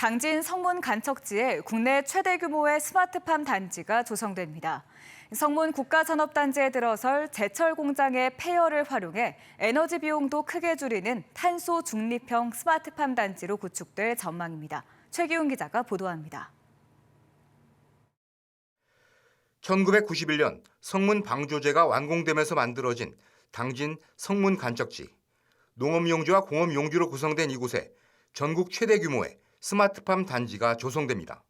당진 성문 간척지에 국내 최대 규모의 스마트팜 단지가 조성됩니다. 성문 국가산업단지에 들어설 제철 공장의 폐열을 활용해 에너지 비용도 크게 줄이는 탄소 중립형 스마트팜 단지로 구축될 전망입니다. 최기훈 기자가 보도합니다. 1991년 성문 방조제가 완공되면서 만들어진 당진 성문 간척지. 농업용지와 공업용지로 구성된 이곳에 전국 최대 규모의 스마트팜 단지가 조성됩니다.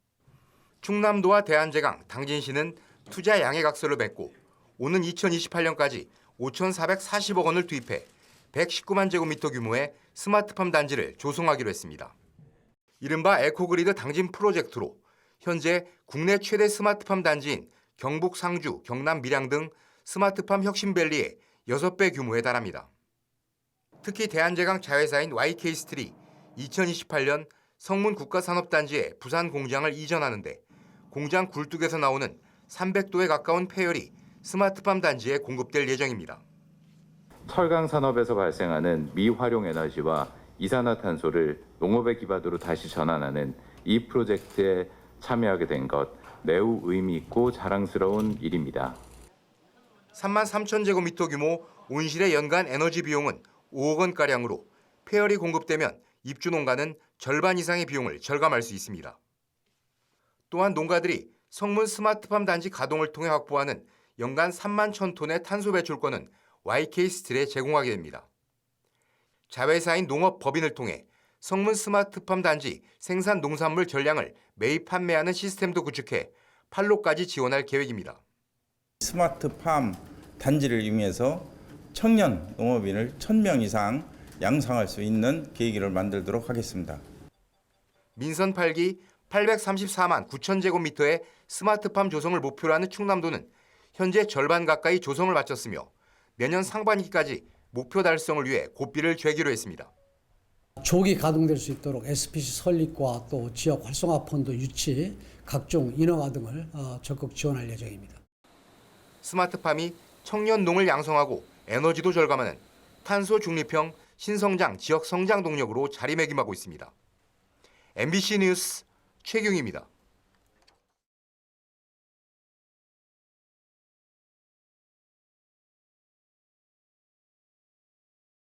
충남도와 대한제강, 당진시는 투자 양해각서를 맺고 오는 2028년까지 5,440억 원을 투입해 119만 제곱미터 규모의 스마트팜 단지를 조성하기로 했습니다. 이른바 에코그리드 당진 프로젝트로 현재 국내 최대 스마트팜 단지인 경북 상주, 경남 밀양 등 스마트팜 혁신밸리의 6배 규모에 달합니다. 특히 대한제강 자회사인 YK스틸이 2028년 성문 국가산업단지에 부산 공장을 이전하는데 공장 굴뚝에서 나오는 300도에 가까운 폐열이 스마트팜 단지에 공급될 예정입니다. 철강 산업에서 발생하는 미활용 에너지와 이산화탄소를 농업의 기반으로 다시 전환하는 이 프로젝트에 참여하게 된 것 매우 의미 있고 자랑스러운 일입니다. 3만 3천 제곱미터 규모 온실의 연간 에너지 비용은 5억 원 가량으로 폐열이 공급되면 입주 농가는 절반 이상의 비용을 절감할 수 있습니다. 또한 농가들이 성문 스마트팜 단지 가동을 통해 확보하는 연간 3만 천 톤의 탄소 배출권은 YK 스틸에 제공하게 됩니다. 자회사인 농업법인을 통해 성문 스마트팜 단지 생산 농산물 전량을 매입 판매하는 시스템도 구축해 판로까지 지원할 계획입니다. 스마트팜 단지를 이용해서 청년 농업인을 1000명 이상 양성할 수 있는 계기를 만들도록 하겠습니다. 민선 8기 834만 9천 제곱미터의 스마트팜 조성을 목표로 하는 충남도는 현재 절반 가까이 조성을 마쳤으며 내년 상반기까지 목표 달성을 위해 고삐를 죄기로 했습니다. 조기 가동될 수 있도록 SPC 설립과 또 지역 활성화 펀드 유치, 각종 인허가 등을 어, 적극 지원할 예정입니다. 스마트팜이 청년 농을 양성하고 에너지도 절감하는 탄소 중립형 신성장 지역 성장 동력으로 자리매김하고 있습니다. MBC 뉴스 최경입니다.